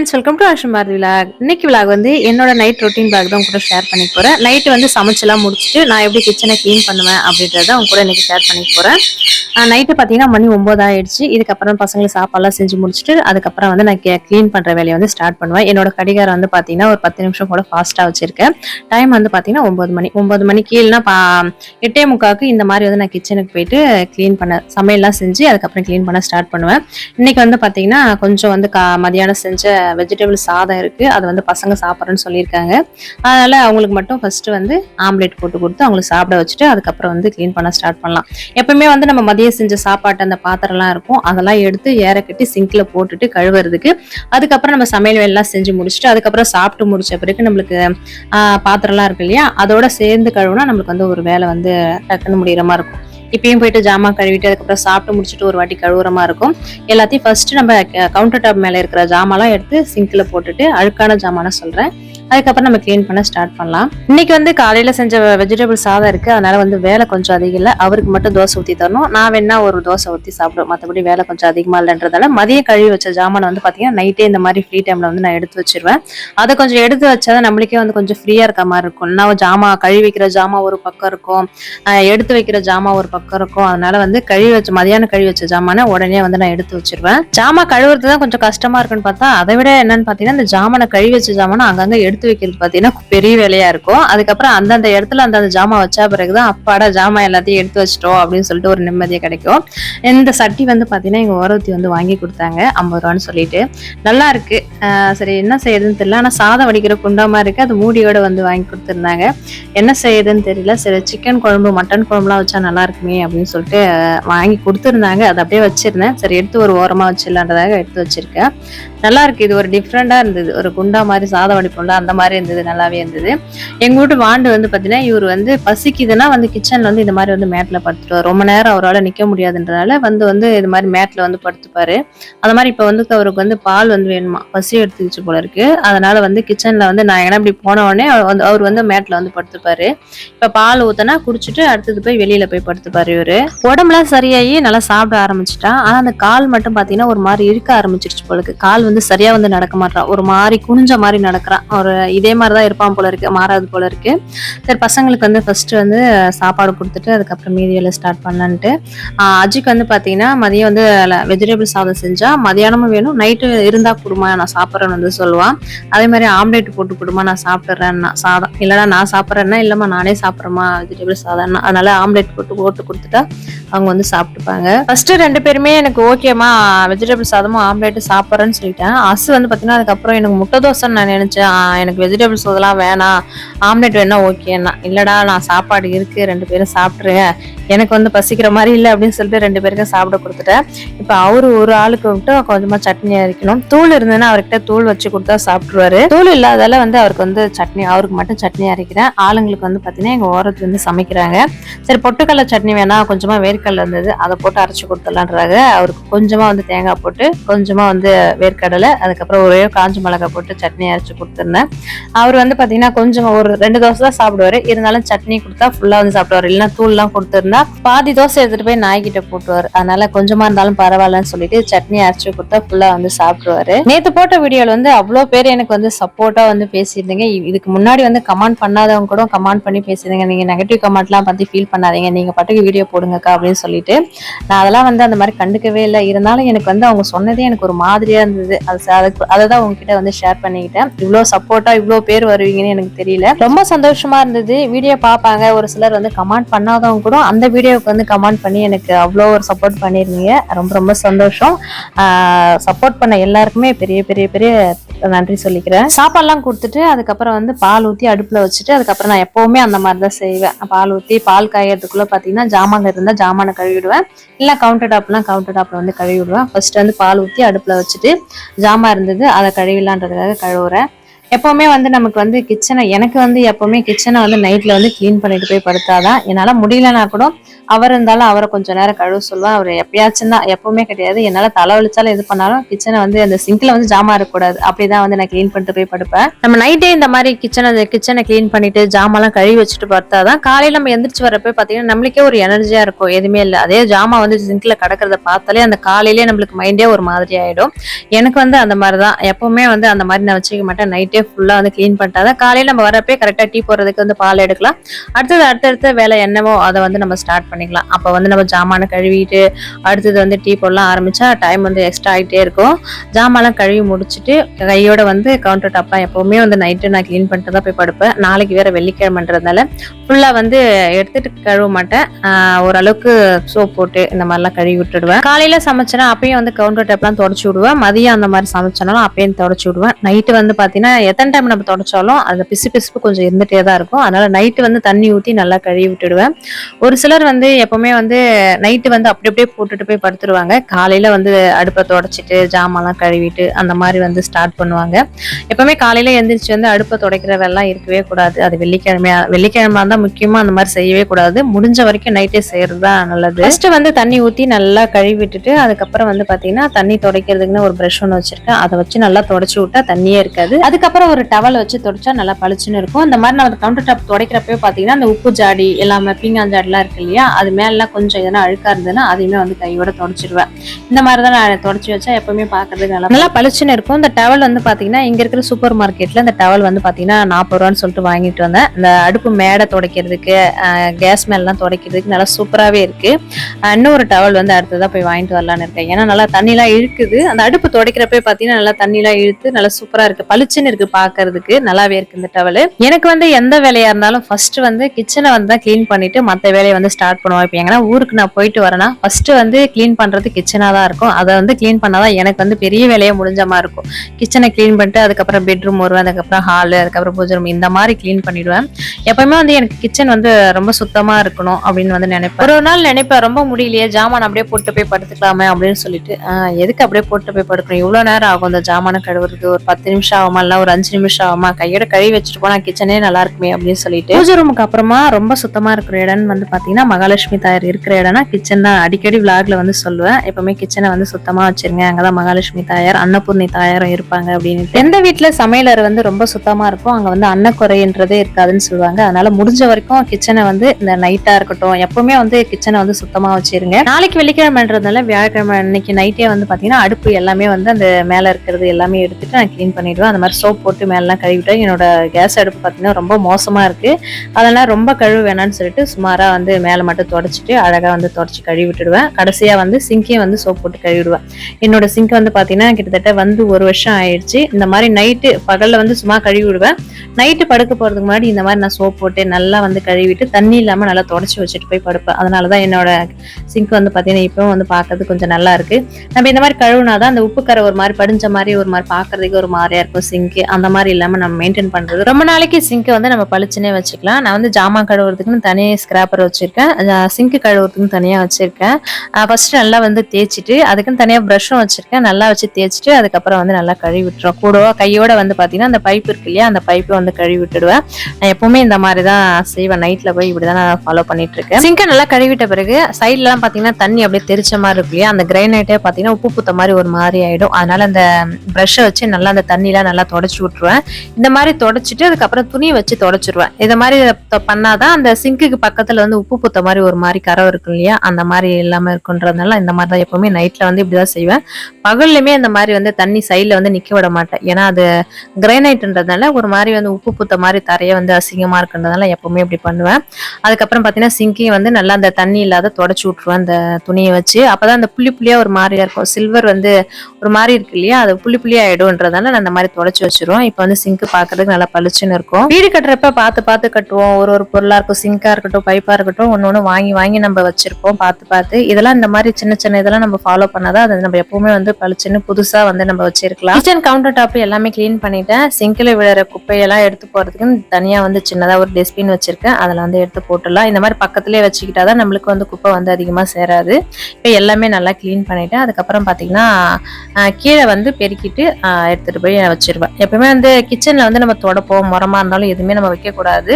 Friends welcome to Asham Bharathi vlog இன்னைக்கு vlog வந்து என்னோட நைட் ரொட்டீன் பேக் தான் கூட ஷேர் பண்ணி போகிறேன் நைட்டு வந்து சமைச்செல்லாம் முடிச்சுட்டு நான் எப்படி கிச்சனை க்ளீன் பண்ணுவேன் அப்படின்றத அவங்க கூட இன்னைக்கு ஷேர் பண்ணி போகிறேன் நைட்டு பார்த்தீங்கன்னா மணி ஒன்பது ஆயிடுச்சு. இதுக்கப்புறம் பசங்களுக்கு சாப்பாடுலாம் செஞ்சு முடிச்சுட்டு அதுக்கப்புறம் வந்து நான் க்ளீன் பண்ணுற வேலையை வந்து ஸ்டார்ட் பண்ணுவேன். என்னோட கடிகாரம் வந்து பார்த்தீங்கன்னா ஒரு பத்து நிமிஷம் கூட ஃபாஸ்ட்டாக வச்சிருக்கேன். டைம் வந்து பார்த்தீங்கன்னா ஒம்பது மணி ஒம்பது மணி கீழ்னா பா எட்டே முக்காவுக்கு இந்த மாதிரி வந்து நான் கிச்சனுக்கு போயிட்டு க்ளீன் பண்ண சமையல்லாம் செஞ்சு அதுக்கப்புறம் க்ளீன் பண்ண ஸ்டார்ட் பண்ணுவேன். இன்னைக்கு வந்து பார்த்தீங்கன்னா கொஞ்சம் வந்து கா மதியானம் செஞ்ச வெஜிடபிள் சாதம் இருக்குது அது வந்து பசங்க சாப்பிட்றேன்னு சொல்லியிருக்காங்க. அதனால் அவங்களுக்கு மட்டும் ஃபஸ்ட்டு வந்து ஆம்லேட் போட்டு கொடுத்து அவங்களுக்கு சாப்பிட வச்சுட்டு அதுக்கப்புறம் வந்து க்ளீன் பண்ண ஸ்டார்ட் பண்ணலாம். எப்பவுமே வந்து நம்ம மதியம் செஞ்ச சாப்பாட்டு அந்த பாத்திரம்லாம் இருக்கும். அதெல்லாம் எடுத்து ஏற கட்டி சிங்கில் போட்டுட்டு கழுவுறதுக்கு. அதுக்கப்புறம் நம்ம சமையல் வேலைலாம் செஞ்சு முடிச்சுட்டு அதுக்கப்புறம் சாப்பிட்டு முடிச்ச பிறகு நம்மளுக்கு பாத்திரம்லாம் இருக்கு இல்லையா? அதோட சேர்ந்து கழுவுனா நம்மளுக்கு வந்து ஒரு வேலை வந்து டக்குன்னு முடிகிற மாதிரி இருக்கும். இப்பயும் போயிட்டு ஜாமான் கழுவிட்டு அதுக்கப்புறம் சாப்பிட்டு முடிச்சுட்டு ஒரு வாட்டி கழுவுறமா இருக்கும். எல்லாத்தையும் ஃபர்ஸ்ட் நம்ம கவுண்டர் டாப் மேல இருக்கிற ஜாமான்லாம் எடுத்து சிங்க்ல போட்டுட்டு அழுக்கான ஜாமான சொல்றேன். அதுக்கப்புறம் நம்ம க்ளீன் பண்ண ஸ்டார்ட் பண்ணலாம். இன்னைக்கு வந்து காலையில செஞ்ச வெஜிடபிள் சாதம் இருக்கு. அதனால வந்து வேலை கொஞ்சம் அதிகம் இல்லை. அவருக்கு மட்டும் தோசை ஊத்தி தரணும். நான் வேணா ஒரு தோசை ஊத்தி சாப்பிடுவேன். மற்றபடி வேலை கொஞ்சம் அதிகமா இல்லைன்றதால மதியம் கழுவி வச்ச ஜாமான் வந்து பாத்தீங்கன்னா நைட்டே இந்த மாதிரி ஃப்ரீ டைம்ல வந்து நான் எடுத்து வச்சிருவேன். அதை கொஞ்சம் எடுத்து வச்சாதான் நம்மளுக்கே வந்து கொஞ்சம் ஃப்ரீயா இருக்க மாதிரி இருக்கும். நான் ஜாமா கழுவி வைக்கிற ஜாமா ஒரு பக்கம் இருக்கும். எடுத்து வைக்கிற ஜாமா ஒரு பக்கம் இருக்கும். அதனால வந்து கழுவி வச்ச மதியானம் கழுவி வச்ச ஜாமான உடனே வந்து நான் எடுத்து வச்சிருவேன். ஜாமா கழுவுறது தான் கொஞ்சம் கஷ்டமா இருக்குன்னு பார்த்தா அதை விட என்னன்னு பாத்தீங்கன்னா இந்த ஜாமானை கழுவி வச்ச ஜாமானை அங்கங்க எடுத்து வைக்கிறது பார்த்தீங்கன்னா பெரிய வேலையா இருக்கும். அதுக்கப்புறம் அந்தந்த இடத்துல அந்தந்த ஜாமான் வச்சா பிறகுதான் அப்பாடா ஜாமான் எல்லாத்தையும் எடுத்து வச்சிட்டோம் அப்படின்னு சொல்லிட்டு ஒரு நிம்மதியாக கிடைக்கும். இந்த சட்டி வந்து பார்த்தீங்கன்னா எங்கள் ஓரத்தி வந்து வாங்கி கொடுத்தாங்க. ஐம்பது ரூபான்னு சொல்லிட்டு. நல்லா இருக்கு. சரி என்ன செய்யுதுன்னு தெரியல. ஆனால் சாதம் வடிக்கிற குண்டமாக இருக்கு. அது மூடியோட வந்து வாங்கி கொடுத்துருந்தாங்க. என்ன செய்யுதுன்னு தெரியல. சரி சிக்கன் குழம்பு மட்டன் குழம்புலாம் வச்சா நல்லா இருக்குமே அப்படின்னு சொல்லிட்டு வாங்கி கொடுத்துருந்தாங்க. அதை அப்படியே வச்சிருந்தேன். சரி எடுத்து ஒரு ஓரமாக வச்சிடலான்றதாக எடுத்து வச்சிருக்கேன். நல்லா இருக்கு இது ஒரு டிஃப்ரெண்டா இருந்தது. ஒரு குண்டா மாதிரி சாதம் வடிப்போம்ல அந்த மாதிரி இருந்தது. நல்லாவே இருந்தது. எங்க வீட்டு வாண்டு வந்து பாத்தீங்கன்னா இவர் வந்து பசிக்குதுன்னா வந்து கிச்சன்ல வந்து இந்த மாதிரி வந்து மேட்ல படுத்துருவார். ரொம்ப நேரம் அவரால் நிக்க முடியாதுன்றதால வந்து வந்து இது மாதிரி மேட்ல வந்து படுத்துப்பாரு. அந்த மாதிரி இப்ப வந்து அவருக்கு வந்து பால் வந்து வேணுமா? பசி எடுத்துக்கிச்சு போல இருக்கு. அதனால வந்து கிச்சன்ல வந்து நான் எங்கன்னா இப்படி போன உடனே அவர் வந்து அவர் வந்து மேட்ல வந்து படுத்துப்பாரு. இப்ப பால் ஊத்தனா குடிச்சிட்டு அடுத்தது போய் வெளியில போய் படுத்துப்பாரு இவரு. உடம்புலாம் சரியாகி நல்லா சாப்பிட ஆரம்பிச்சிட்டான். ஆனா அந்த கால் மட்டும் பாத்தீங்கன்னா ஒரு மாதிரி இருக்க ஆரம்பிச்சிருச்சு போல இருக்கு. கால் வந்து சரியா வந்து நடக்க மாட்டான் ஒரு மாதிரி குனிஞ்ச மாதிரி நடக்கிறான் ஒரு இதே மாதிரி தான் இருப்பான் போல இருக்கு மாறாது போல இருக்கு. சரி பசங்களுக்கு வந்து ஃபர்ஸ்ட் வந்து சாப்பாடு கொடுத்துட்டு அதுக்கப்புறம் மீதி வேலை ஸ்டார்ட் பண்ணலான்ட்டு. அஜிக்கு வந்து பாத்தீங்கன்னா மதியம் வந்து வெஜிடபிள் சாதம் செஞ்சா மதியானமும் வேணும் நைட்டு இருந்தா கொடுமா நான் சாப்பிட்றேன்னு வந்து சொல்லுவான் அதே மாதிரி ஆம்லேட் போட்டு கொடுமா நான் சாப்பிட்றேன்னா சாதம். இல்லைனா நான் சாப்பிட்றேன்னா இல்லம்மா நானே சாப்பிட்றேம்மா வெஜிடபிள் சாதம்னா. அதனால ஆம்லேட் போட்டு போட்டு கொடுத்துட்டா அவங்க வந்து சாப்பிட்டுப்பாங்க. ஃபர்ஸ்ட் ரெண்டு பேருமே எனக்கு ஓகேம்மா வெஜிடபிள் சாதமும் ஆம்லேட்டு சாப்பிட்றேன்னு சொல்லிட்டேன் அசு வந்து பார்த்தீங்கன்னா அதுக்கப்புறம் எனக்கு முட்டை தோசைன்னு நான் நினைச்சேன். எனக்கு வெஜிடபிள்ஸ் அதெல்லாம் வேணாம். ஆம்லெட் வேணா ஓகேண்ணா இல்லைடா நான் சாப்பாடு இருக்குது ரெண்டு பேரும் சாப்பிட்ருங்க எனக்கு வந்து பசிக்கிற மாதிரி இல்லை அப்படின்னு சொல்லிட்டு ரெண்டு பேருக்கும் சாப்பிட கொடுத்துட்டேன். இப்போ அவரு ஒரு ஆளுக்கு விட்டு கொஞ்சமாக சட்னி அரைக்கணும். தூள் இருந்ததுன்னா அவர்கிட்ட தூள் வச்சு கொடுத்தா சாப்பிட்ருவாரு தூள் இல்லாதால வந்து அவருக்கு வந்து சட்னி அவருக்கு மட்டும் சட்னி அரைக்கிறேன். ஆளுங்களுக்கு வந்து பார்த்தீங்கன்னா எங்கள் ஓரத்து வந்து சமைக்கிறாங்க. சரி பொட்டுக்கடலை சட்னி வேணா கொஞ்சமாக வேர்க்கடலை இருந்தது அதை போட்டு அரைச்சி கொடுத்துடலான்றாங்க. அவருக்கு கொஞ்சமாக வந்து தேங்காய் போட்டு கொஞ்சமாக வந்து வேர்க்கடலை அதுக்கப்புறம் ஒரே காஞ்ச மிளகாய் போட்டு சட்னி அரைச்சி கொடுத்துருந்தேன். அவர் வந்து பார்த்தீங்கன்னா கொஞ்சம் ஒரு ரெண்டு தோசை தான் சாப்பிடுவாரு. இருந்தாலும் சட்னி கொடுத்தா ஃபுல்லாக வந்து சாப்பிடுவாரு. இல்லைன்னா தூள்லாம் கொடுத்துருந்தா பாதி தோசை எடுத்துகிட்டு போய் நாய்கிட்ட போட்டுவார் அதனால கொஞ்சமாக இருந்தாலும் பரவாயில்லன்னு சொல்லிட்டு சட்னி அரைச்சி கொடுத்தா ஃபுல்லாக வந்து சாப்பிடுவாரு. நேற்று போட்ட வீடியோவில் வந்து அவ்வளோ பேர் எனக்கு வந்து சப்போர்ட்டாக வந்து பேசியிருந்தீங்க. இதுக்கு முன்னாடி வந்து கமெண்ட் பண்ணாதவங்க கூட கமெண்ட் பண்ணி பேசியிருந்தீங்க. நீங்கள் நெகட்டிவ் கமெண்ட்லாம் பற்றி ஃபீல் பண்ணாதீங்க. நீங்கள் பாட்டுக்கு வீடியோ போடுங்கக்கா அப்படின்னு சொல்லிட்டு. நான் அதெல்லாம் வந்து அந்த மாதிரி கண்டுக்கவே இல்லை. இருந்தாலும் எனக்கு வந்து அவங்க சொன்னதே எனக்கு ஒரு மாதிரியாக இருந்தது. அது ச- அதை தான் உங்ககிட்ட வந்து ஷேர் பண்ணிக்கிட்டேன். இவ்வளோ சப்போர்ட்டா இவ்வளோ பேர் வருவீங்கன்னு எனக்கு தெரியல. ரொம்ப சந்தோஷமா இருந்தது. வீடியோ பார்ப்பாங்க. ஒரு சிலர் வந்து கமெண்ட் பண்ணாதவங்க கூட அந்த வீடியோவுக்கு வந்து கமெண்ட் பண்ணி எனக்கு அவ்வளோ ஒரு சப்போர்ட் பண்ணியிருந்தீங்க. ரொம்ப ரொம்ப சந்தோஷம். சப்போர்ட் பண்ண எல்லாருக்குமே பெரிய பெரிய பெரிய நன்றி சொல்லிக்கிறேன். சாப்பாடுலாம் கொடுத்துட்டு அதுக்கப்புறம் வந்து பால் ஊற்றி அடுப்பில் வச்சுட்டு அதுக்கப்புறம் நான் எப்போவுமே அந்த மாதிரி தான் செய்வேன். பால் ஊற்றி பால் காயறதுக்குள்ளே பார்த்தீங்கன்னா ஜாமான் இருந்தால் ஜாமானை கழுவிடுவேன். இல்லை கவுண்டர் டாப்லாம் கவுண்டர் டாப்பில் வந்து கழுவி விடுவேன் ஃபர்ஸ்ட் வந்து பால் ஊற்றி அடுப்பில் வச்சுட்டு ஜாமா இருந்தது அதை கழுவிலான்றதுக்காக கழுவுறேன். எப்பவுமே வந்து நமக்கு வந்து கிச்சனை எனக்கு வந்து எப்பவுமே கிச்சனை வந்து நைட்ல வந்து க்ளீன் பண்ணிட்டு போய் படுத்தாதான் என்னால முடியலனா கூட அவர் இருந்தாலும் அவரை கொஞ்சம் நேரம் கழுவ சொல்லுவேன். அவர் எப்பயாச்சும் தான் எப்பவுமே கிடையாது. என்னால தலை வலிச்சாலும் எது பண்ணாலும் கிச்சனை வந்து அந்த சிங்க்ல வந்து ஜாமா இருக்கக்கூடாது. அப்படிதான் வந்து நான் க்ளீன் பண்ணிட்டு போய் படுப்பேன். நம்ம நைட்டே இந்த மாதிரி கிச்சனை கிச்சனை க்ளீன் பண்ணிட்டு ஜாமாலாம் கழுவி வச்சுட்டு படுத்தாதான் காலையில நம்ம எந்திரிச்சு வரப்போ பாத்தீங்கன்னா நம்மளுக்கே ஒரு எனர்ஜியா இருக்கும். எதுவுமே இல்லை. அதே ஜாமா வந்து சிங்க்ல கிடக்கிறத பார்த்தாலே அந்த காலையிலேயே நம்மளுக்கு மைண்டே ஒரு மாதிரி ஆயிடும். எனக்கு வந்து அந்த மாதிரி தான் எப்பவுமே வந்து அந்த மாதிரி நான் வச்சுக்க மாட்டேன். நைட்டே ஃபுல்லாக வந்து க்ளீன் பண்ணிட்டாதான் காலையில் நம்ம வரப்பே கரெக்டாக டீ போடுறதுக்கு வந்து பால் எடுக்கலாம். அடுத்தது அடுத்தடுத்த வேலை என்னவோ அதை வந்து நம்ம ஸ்டார்ட் பண்ணிக்கலாம். அப்போ வந்து நம்ம ஜாமானை கழுவிட்டு அடுத்தது வந்து டீ போடலாம் ஆரம்பித்தா டைம் வந்து எக்ஸ்ட்ரா ஆகிட்டே இருக்கும். ஜாமான்லாம் கழுவி முடிச்சுட்டு கையோட வந்து கவுண்டர் டாப்லாம் எப்போவுமே வந்து நைட்டு நான் க்ளீன் பண்ணிட்டு தான் போய் படுப்பேன். நாளைக்கு வேறு வெள்ளிக்கிழமைன்றதுனால ஃபுல்லாக வந்து எடுத்துட்டு கழுவ மாட்டேன். ஓரளவுக்கு சோப் போட்டு இந்த மாதிரிலாம் கழுவி விட்டுடுவேன். காலையில் சமைச்சேன்னா அப்பயும் வந்து கவுண்டர் டாப்லாம் தொடச்சி விடுவேன். மதியம் அந்த மாதிரி சமைச்சனாலும் அப்பயும் தொடச்சி விடுவேன். நைட்டு வந்து பார்த்தீங்கன்னா எத்தனை டைம் நம்ம தொடச்சாலும் அந்த பிசு பிசுப்பு கொஞ்சம் இருந்துகிட்டே தான் இருக்கும். அதனால் நைட்டு வந்து தண்ணி ஊற்றி நல்லா கழுவி விட்டுடுவேன். ஒரு சிலர் வந்து எப்போவுமே வந்து நைட்டு வந்து அப்படி அப்படியே போட்டுட்டு போய் படுத்துருவாங்க. காலையில் வந்து அடுப்பை தொடச்சிட்டு ஜாமான்லாம் கழுவிட்டு அந்த மாதிரி வந்து ஸ்டார்ட் பண்ணுவாங்க. எப்போவுமே காலையில் எழுந்திரிச்சு வந்து அடுப்பை துடைக்கிற வேலைலாம் இருக்கவே கூடாது. அது வெள்ளிக்கிழமையா வெள்ளிக்கிழமை தான் முக்கியமாக அந்த மாதிரி செய்யவே கூடாது. முடிஞ்ச வரைக்கும் நைட்டே செய்கிறது தான் நல்லது. ஃபஸ்ட்டு வந்து தண்ணி ஊற்றி நல்லா கழுவி விட்டுட்டு அதுக்கப்புறம் வந்து பார்த்தீங்கன்னா தண்ணி துடைக்கிறதுக்குன்னு ஒரு ப்ரஷ் ஒன்று வச்சுருக்கேன். அதை வச்சு நல்லா தொடச்சி விட்டா தண்ணியே இருக்காது. அதுக்கப்புறம் ஒரு டவல் வச்சு தொடச்சா நல்லா பளிச்சுன்னு இருக்கும். இந்த மாதிரி நம்ம கவுண்டர் டாப் துடைக்கிறப்பவே பார்த்தீங்கன்னா அந்த உப்பு ஜாடி எல்லாமே பீங்கான் ஜாடிலாம் இருக்கு இல்லையா? அது மேலாம் கொஞ்சம் எதனா அழுக்காக இருந்ததுன்னா அதையுமே வந்து கையோட தொடச்சிடுவேன் இந்த மாதிரி தான் நான் தொடச்சி வச்சா எப்பவுமே பார்க்கறதுக்கு நல்லா நல்லா பளிச்சுன்னு இருக்கும். இந்த டவல் வந்து பார்த்தீங்கன்னா இங்கே இருக்கிற சூப்பர் மார்க்கெட்டில் இந்த டவல் வந்து பார்த்தீங்கன்னா நாற்பது ரூபான்னு சொல்லிட்டு வாங்கிட்டு வந்தேன். இந்த அடுப்பு மேடை துடைக்கிறதுக்கு கேஸ் மேலாம் துடைக்கிறதுக்கு நல்லா சூப்பராகவே இருக்குது இன்னும் இன்னொரு டவல் வந்து அடுத்ததாக போய் வாங்கிட்டு வரலான்னு இருக்கேன். ஏன்னா நல்லா தண்ணிலாம் இழுக்குது. அந்த அடுப்பு துடைக்கிறப்ப பார்த்தீங்கன்னா நல்லா தண்ணிலாம் இழுத்து நல்லா சூப்பராக இருக்குது பளிச்சுன்னு இருக்குது பாக்குறதுக்கு நல்லாவே இருக்கு இந்த டவல் எனக்கு வந்து எந்த வேலையா இருந்தாலும் ஃபர்ஸ்ட் வந்து கிச்சனை வந்து தான் பண்ணிட்டு மற்ற வேலையை வந்து ஸ்டார்ட் பண்ணுவேன் இப்போ எங்கன்னா ஊருக்கு நான் போயிட்டு வரேன்னா ஃபர்ஸ்ட் வந்து கிளீன் பண்றது கிச்சனா தான் இருக்கும். அதை வந்து க்ளீன் பண்ணாதான் எனக்கு வந்து பெரிய வேலையை முடிஞ்ச மாதிரி இருக்கும். கிச்சனை க்ளீன் பண்ணிட்டு அதுக்கப்புறம் பெட்ரூம் வருவேன். அதுக்கப்புறம் ஹாலு அதுக்கப்புறம் பூஜை ரூம் இந்த மாதிரி க்ளீன் பண்ணிடுவேன். எப்பவுமே வந்து எனக்கு கிச்சன் வந்து ரொம்ப சுத்தமா இருக்கணும் அப்படின்னு வந்து நினைப்பேன். ஒரு நாள் நினைப்பேன் ரொம்ப முடியலையே ஜாமான் அப்படியே போட்டு போய் படுத்துக்கலாமே அப்படின்னு சொல்லிட்டு. எதுக்கு அப்படியே போட்டு போய் படுக்கணும்? இவ்வளவு நேரம் ஆகும் அந்த ஜாமானை கழுவுறது. ஒரு பத்து நிமிஷம் ஆகுமா? ஒரு அஞ்சு நிமிஷம் ஆகுமா? கையோட கழுவி வச்சுட்டு போனா கிச்சனே நல்லா இருக்குமே அப்படின்னு சொல்லிட்டு. பூஜை ரூமுக்கு அப்புறமா ரொம்ப சுத்தமா இருக்கிற இடம்னு வந்து பாத்தீங்கன்னா மகாலட்சுமி தாயார் இருக்கிற இடம்னா கிச்சன் தான். அடிக்கடி விளாக்ல வந்து சொல்லுவேன். எப்பவுமே கிச்சனை வந்து சுத்தமா வச்சிருங்க. அங்கதான் மகாலட்சுமி தாயார் அன்னபூர்ணி தாயாரும் இருப்பாங்க அப்படின்னு எந்த வீட்டுல சமையலர் வந்து ரொம்ப சுத்தமா இருக்கும் அங்க வந்து அன்னக்குறைன்றதே இருக்காதுன்னு சொல்லுவாங்க. அதனால முடிஞ்ச வரைக்கும் கிச்சனை வந்து இந்த நைட்டா இருக்கட்டும் எப்பவுமே வந்து கிச்சனை வந்து சுத்தமா வச்சிருங்க. நாளைக்கு வெள்ளிக்கிழமைன்றதுனால வியாழக்கிழமை அன்னைக்கு நைட்டே வந்து பாத்தீங்கன்னா அடுப்பு எல்லாமே வந்து அந்த மேல இருக்கிறது எல்லாமே எடுத்துட்டு நான் கிளீன் பண்ணிடுவேன். அந்த மாதிரி சோப் போட்டு மேலாம் கழுவிட்டேன் என்னோட கேஸ் அடுப்பு பார்த்தீங்கன்னா ரொம்ப மோசமாக இருக்குது அதெல்லாம் ரொம்ப கழுவு வேணாம்னு சொல்லிட்டு சுமாராக வந்து மேலே மட்டும் தொடச்சிட்டு அழகாக வந்து தொடச்சி கழுவி விட்டுடுவேன் கடைசியாக வந்து சிங்கையும் வந்து சோப் போட்டு கழுவிடுவேன். என்னோட சிங்க் வந்து பார்த்தீங்கன்னா கிட்டத்தட்ட வந்து ஒரு வருஷம் ஆயிடுச்சு. இந்த மாதிரி நைட்டு பகலில் வந்து சும்மா கழுவி விடுவேன் நைட்டு படுக்க போகிறதுக்கு முன்னாடி இந்த மாதிரி நான் சோப் போட்டு நல்லா வந்து கழுவிட்டு தண்ணி இல்லாமல் நல்லா தொடச்சி வச்சுட்டு போய் படுப்பேன். அதனாலதான் என்னோட சிங்க் வந்து பார்த்தீங்கன்னா இப்போவும் வந்து பார்க்கறது கொஞ்சம் நல்லா இருக்கு. நம்ம இந்த மாதிரி கழுவுனாதான் அந்த உப்பு கரை ஒரு மாதிரி படிஞ்ச மாதிரி ஒரு மாதிரி பார்க்கறதுக்கு ஒரு மாதிரியா இருக்கும் சிங்க். அந்த மாதிரி இல்லாமல் நம்ம மெயின்டைன் பண்ணுறது ரொம்ப நாளைக்கு சிங்க்கை வந்து நம்ம பளிச்சுனே வச்சுக்கலாம். நான் வந்து ஜாமான் கழுவுறதுக்குன்னு தனி ஸ்கிராப்பர் வச்சுருக்கேன். சிங்க் கழுவுறதுக்குன்னு தனியாக வச்சுருக்கேன். ஃபர்ஸ்ட் நல்லா வந்து தேய்ச்சிட்டு அதுக்குன்னு தனியாக ப்ரஷ்ஷும் வச்சுருக்கேன். நல்லா வச்சு தேய்ச்சிட்டு அதுக்கப்புறம் வந்து நல்லா கழுவி விட்டுரும் கூடவோ கையோட வந்து பார்த்தீங்கன்னா அந்த பைப் இருக்கு இல்லையா அந்த பைப்பை வந்து கழுவி விட்டுடுவேன். நான் எப்பவுமே இந்த மாதிரி தான் செய்வேன். நைட்டில் போய் இப்படி தான் நான் ஃபாலோ பண்ணிட்டு இருக்கேன். சிங்கை நல்லா கழுவிட்ட பிறகு சைட்லலாம் பார்த்தீங்கன்னா தண்ணி அப்படியே தெரிச்ச மாதிரி இருக்கு இல்லையா அந்த கிரைனைட்டே பார்த்தீங்கன்னா உப்பு புத்த மாதிரி ஒரு மாதிரி ஆகிடும் அதனால அந்த ப்ரஷ்ஷை வச்சு நல்லா அந்த தண்ணிலாம் நல்லா தொடச்சு விட்டுருவேன். இந்த மாதிரி தொடச்சிட்டு அதுக்கப்புறம் துணி வச்சு தொடச்சிருவேன். இதை மாதிரி பண்ணாதான் அந்த சிங்க்குக்கு பக்கத்துல வந்து உப்பு பூத்த மாதிரி ஒரு மாதிரி கரை இருக்கும் இல்லையா? அந்த மாதிரி இல்லாம இருக்குன்றதுனால இந்த மாதிரி தான் எப்பவுமே நைட்ல வந்து இப்படிதான் செய்வேன். பகல்லையுமே இந்த மாதிரி வந்து தண்ணி சைட்ல வந்து நிக்க விட மாட்டேன். ஏன்னா அது கிரைனைட்ன்றதுனால ஒரு மாதிரி வந்து உப்பு பூத்த மாதிரி தரைய வந்து அசிங்கமா இருக்குன்றதுனால எப்பவுமே இப்படி பண்ணுவேன். அதுக்கப்புறம் பாத்தீங்கன்னா சிங்கையும் வந்து நல்லா அந்த தண்ணி இல்லாத தொடச்சி விட்டுருவேன் அந்த துணியை வச்சு. அப்பதான் அந்த புள்ளி புள்ளியா ஒரு மாதிரியா இருக்கும். சில்வர் வந்து ஒரு மாதிரி இருக்கு இல்லையா? அது புள்ளி புள்ளியா ஆயிடும்ன்றதால நான் அந்த மாதிரி தொடச்சி வச்சிருவோம் இப்போ வந்து சிங்க் பாக்குறதுக்கு நல்லா பளிச்சுன்னு இருக்கும். வீடு கட்டுறப்ப பார்த்து பார்த்து கட்டுவோம். ஒரு ஒரு பொருளா இருக்கும் சிங்கா இருக்கட்டும் பைப்பா இருக்கட்டும் ஒன்று ஒன்று வாங்கி வாங்கி நம்ம வச்சிருப்போம் பார்த்து பார்த்து. இதெல்லாம் இந்த மாதிரி சின்ன சின்ன இதெல்லாம் நம்ம ஃபாலோ பண்ணாதான் அது நம்ம எப்பவுமே வந்து பளிச்சுன்னு புதுசா வந்து நம்ம வச்சிருக்கலாம். கிச்சன் கவுண்டர் டாப் எல்லாமே க்ளீன் பண்ணிட்டேன். சிங்கில் விழுற குப்பையெல்லாம் எடுத்து போறதுக்கு தனியா வந்து சின்னதா ஒரு டஸ்ட்பின் வச்சிருக்கேன். அதில் வந்து எடுத்து போட்டுடலாம். இந்த மாதிரி பக்கத்துலயே வச்சுக்கிட்டாதான் நம்மளுக்கு வந்து குப்பை வந்து அதிகமாக சேராது. இப்போ எல்லாமே நல்லா க்ளீன் பண்ணிட்டேன். அதுக்கப்புறம் பார்த்தீங்கன்னா கீழே வந்து பெருக்கிட்டு எடுத்துகிட்டு போய் வச்சிருவேன். எப்பவுமே எப்பவுமே வந்து கிச்சனில் வந்து நம்ம தொடப்போம். மரமாக இருந்தாலும் எதுவுமே நம்ம வைக்கக்கூடாது.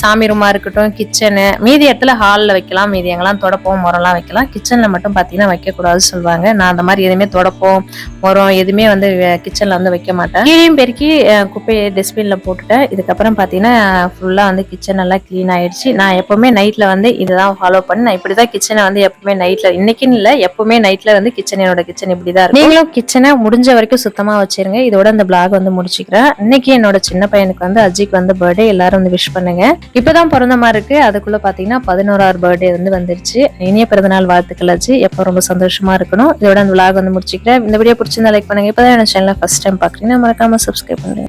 சாமி ரூமாக இருக்கட்டும் கிச்சனு மீதி இடத்துல ஹாலில் வைக்கலாம் மீதி எங்கெல்லாம் தொடப்போம் மரம்லாம் வைக்கலாம். கிச்சனில் மட்டும் பார்த்தீங்கன்னா வைக்கக்கூடாது சொல்லுவாங்க. நான் அந்த மாதிரி எதுவுமே தொடப்போம் மரம் எதுவுமே வந்து கிச்சனில் வந்து வைக்க மாட்டேன். கீழையும் பெருக்கி குப்பையை டஸ்ட்பினில் போட்டுட்டேன். இதுக்கப்புறம் பார்த்தீங்கன்னா ஃபுல்லாக வந்து கிச்சன் எல்லாம் க்ளீன் ஆயிடுச்சு. நான் எப்போவுமே நைட்டில் வந்து இதுதான் ஃபாலோ பண்ணி நான் இப்படி தான் கிச்சனை வந்து எப்பவுமே நைட்டில் இன்னைக்குன்னு இல்லை எப்பவுமே நைட்டில் வந்து கிச்சன் என்னோட கிச்சன் இப்படி தான் இருக்கும். நீங்களும் கிச்சனை முடிஞ்ச வரைக்கும் சுத்தமாக வச்சிருங்க. இதோட அந்த பிளாக் வந்து முடிச்சுக்கிறேன் இன்னைக்கு என்னோட சின்ன பையனுக்கு வந்து அஜிக்கு வந்து பர்த்டே எல்லாரும் வந்து விஷ் பண்ணுங்க. இப்பதான் பிறந்த மாதிரி இருக்கு. அதுக்குள்ள பாத்தீங்கன்னா பதினோராறு பர்த்டே வந்து வந்துருச்சு. இனிய பிறந்தநாள் வாழ்த்துக்கள் அஜி. எப்போ ரொம்ப சந்தோஷமா இருக்கணும். இதோட அந்த விளாக் வந்து முடிச்சுக்கிறேன். இந்த வீடியோ பிடிச்சிருந்தா லைக் பண்ணுங்க. இப்பதான் என்ன சேனலை ஃபர்ஸ்ட் டைம் பாக்குறீங்கன்னா மறக்காம சப்ஸ்கிரைப் பண்ணுங்க.